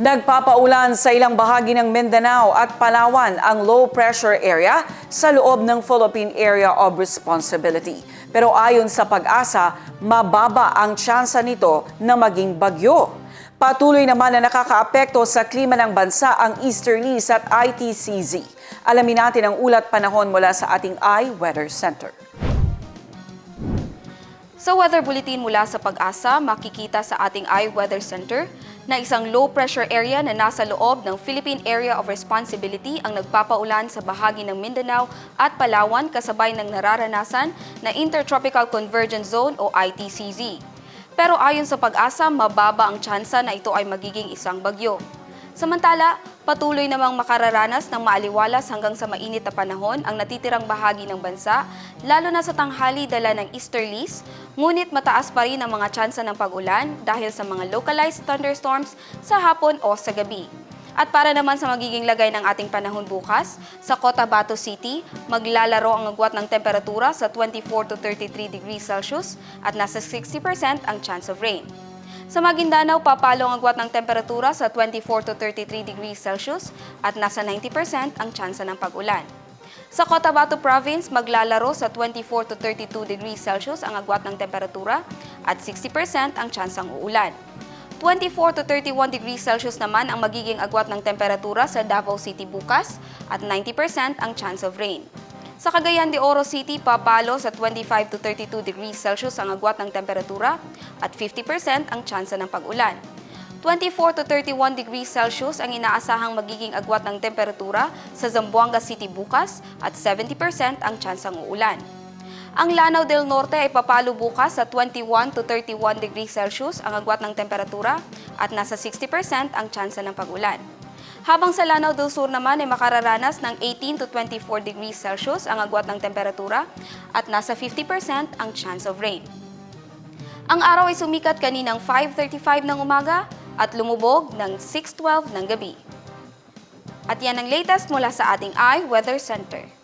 Nagpapaulan sa ilang bahagi ng Mindanao at Palawan ang low pressure area sa loob ng Philippine Area of Responsibility. Pero ayon sa pag-asa, mababa ang tsansa nito na maging bagyo. Patuloy naman na nakakaapekto sa klima ng bansa ang easterlies at ITCZ. Alamin natin ang ulat panahon mula sa ating iWeather Center. Sa weather bulletin mula sa pag-asa, makikita sa ating iWeather Center na isang low pressure area na nasa loob ng Philippine Area of Responsibility ang nagpapaulan sa bahagi ng Mindanao at Palawan kasabay ng nararanasan na Intertropical Convergence Zone o ITCZ. Pero ayon sa pag-asa, mababa ang tsansa na ito ay magiging isang bagyo. Samantala, patuloy namang makararanas ng maaliwalas hanggang sa mainit na panahon ang natitirang bahagi ng bansa, lalo na sa tanghali dala ng easterlies, ngunit mataas pa rin ang mga tsansa ng pag-ulan dahil sa mga localized thunderstorms sa hapon o sa gabi. At para naman sa magiging lagay ng ating panahon bukas, sa Cotabato City, maglalaro ang agwat ng temperatura sa 24 to 33 degrees Celsius at nasa 60% ang chance of rain. Sa Maguindanao, papalo ang agwat ng temperatura sa 24 to 33 degrees Celsius at nasa 90% ang tsansa ng pag-ulan. Sa Cotabato Province, maglalaro sa 24 to 32 degrees Celsius ang agwat ng temperatura at 60% ang tsansang uulan. 24 to 31 degrees Celsius naman ang magiging agwat ng temperatura sa Davao City bukas at 90% ang chance of rain. Sa Cagayan de Oro City, papalo sa 25 to 32 degrees Celsius ang agwat ng temperatura at 50% ang tsansa ng pag-ulan. 24 to 31 degrees Celsius ang inaasahang magiging agwat ng temperatura sa Zamboanga City bukas at 70% ang tsansang uulan. Ang Lanao del Norte ay papalo bukas sa 21 to 31 degrees Celsius ang agwat ng temperatura at nasa 60% ang tsansa ng pag-ulan. Habang sa Lanao del Sur naman ay makararanas ng 18 to 24 degrees Celsius ang agwat ng temperatura at nasa 50% ang chance of rain. Ang araw ay sumikat kaninang 5.35 ng umaga at lumubog ng 6.12 ng gabi. At yan ang latest mula sa ating iWeather Center.